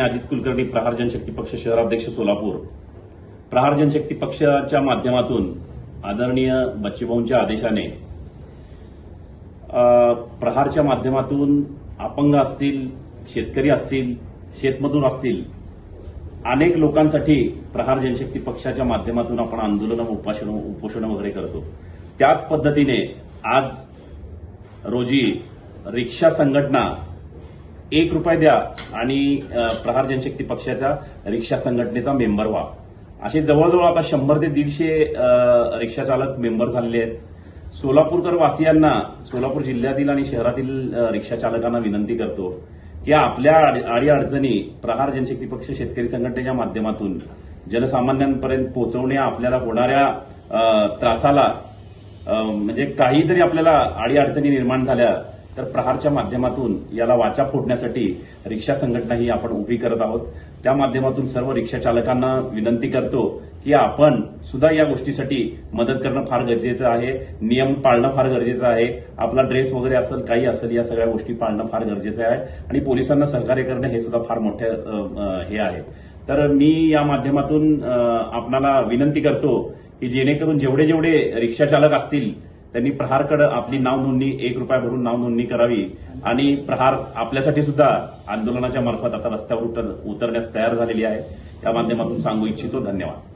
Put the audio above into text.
मी अजित कुलकर्णी प्रहार जनशक्ती पक्ष शहराध्यक्ष सोलापूर. प्रहार जनशक्ती पक्षाच्या माध्यमातून आदरणीय बच्चेभाऊंच्या आदेशाने प्रहारच्या माध्यमातून अपंग असतील शेतकरी असतील शेतमजूर असतील अनेक लोकांसाठी प्रहार जनशक्ती पक्षाच्या माध्यमातून आपण आंदोलन उपाषण उपोषण वगैरे करतो. त्याच पद्धतीने आज रोजी रिक्षा संघटना एक रुपये द्या आणि प्रहार जनशक्ती पक्षाच्या रिक्षा संघटनेचा मेंबर व्हा. असे जवळजवळ आता शंभर ते दीडशे रिक्षा चालक मेंबर झालेले आहेत. सोलापूरकर वासियांना सोलापूर जिल्ह्यातील आणि शहरातील रिक्षा चालकांना विनंती करतो की आपल्या आडी अडचणी प्रहार जनशक्ती पक्ष शेतकरी संघटनेच्या माध्यमातून जनसामान्यांपर्यंत पोहोचवण्या आपल्याला होणाऱ्या त्रासाला म्हणजे काहीतरी आपल्याला आडी अडचणी निर्माण झाल्या तर प्रहारच्या माध्यमातून याला वाचा फोडण्यासाठी रिक्षा संघटना ही आपण उभी करत आहोत. त्या माध्यमातून सर्व रिक्षा चालकांना विनंती करतो की आपण सुद्धा या गोष्टीसाठी मदत करणं फार गरजेचं आहे. नियम पाळणं फार गरजेचं आहे. आपला ड्रेस वगैरे असेल काही असेल या सगळ्या गोष्टी पाळणं फार गरजेचं आहे. आणि पोलिसांना सहकार्य करणं हे सुद्धा फार मोठे हे आहे. तर मी या माध्यमातून आपणाला विनंती करतो की जेणेकरून जेवढे जेवढे रिक्षा चालक असतील त्यांनी प्रहारकडे आपली नाव नोंदणी एक रुपया भरून नाव नोंदणी करावी. आणि प्रहार आपल्यासाठी सुद्धा आंदोलनाच्या मार्फत आता रस्त्यावर उतर उतरण्यास तयार झालेली आहे. त्या माध्यमातून सांगू इच्छितो. धन्यवाद.